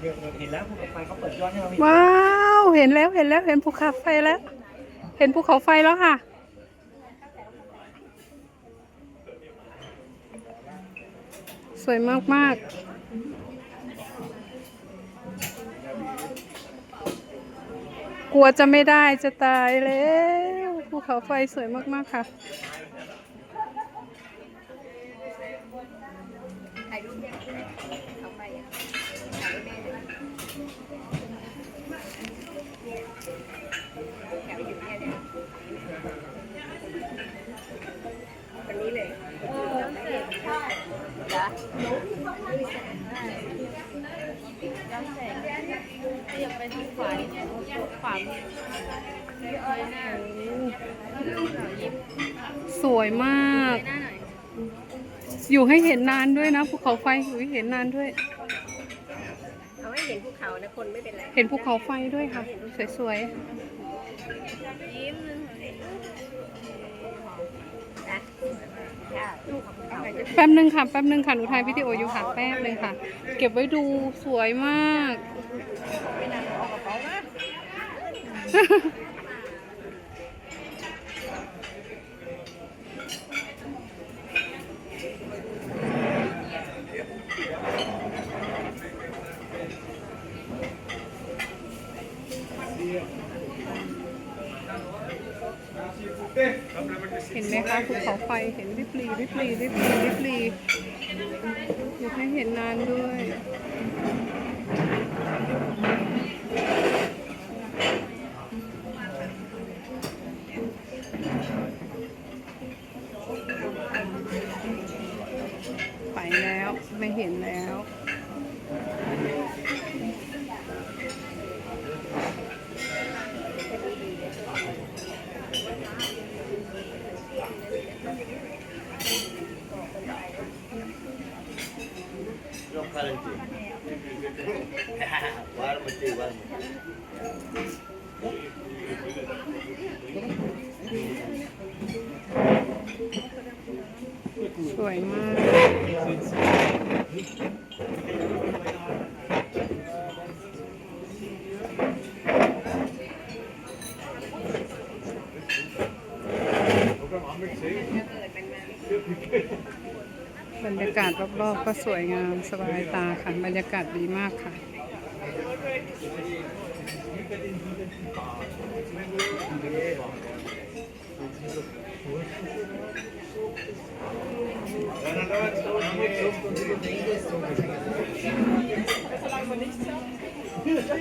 เดี๋ยวเห็นแล้วภูเขาไฟเขาเปิดยอดให้เราเห็นว้าวเห็นแล้วเห็นแล้วเห็นภูเขาไฟแล้ว เห็นภูเขาไฟแล้วค่ะ สวยมากมากกลัวจะไม่ได้จะตายแล้วภูเขาไฟสวยมาก ๆ ค่ะถ่ายรูปยเอาไป เรียบไปทางขวาเนี่ยขวามือเลยหน้ายิ้มสวยมาก หน้าหน่อยอยู่ให้เห็นนานด้วยนะภูเขาไฟอยู่ให้เห็นนานด้วย เอาให้เห็นภูเขานะคนไม่เป็นไร เห็นภูเขาไฟด้วยค่ะ สวยยิ้มนึงนะค่ะลูกของภูเขาๆ แป๊บนึงค่ะ แป๊บนึงค่ะ หนูถ่ายวิดีโออยู่ค่ะ แป๊บนึงค่ะ เก็บไว้ดูสวยมาก เห็นไหมคะภูเขาไฟเห็นริบลีริบลีริบลีริบลีอยากให้เห็นนานด้วยไปแล้วไม่เห็นแล้ว Yok karınca. var mı değil var mı? สวยมาก บรรยากาศรอบๆก็สวยงามสบายตาค่ะบรรยากาศดีมากค่ะ Dann hat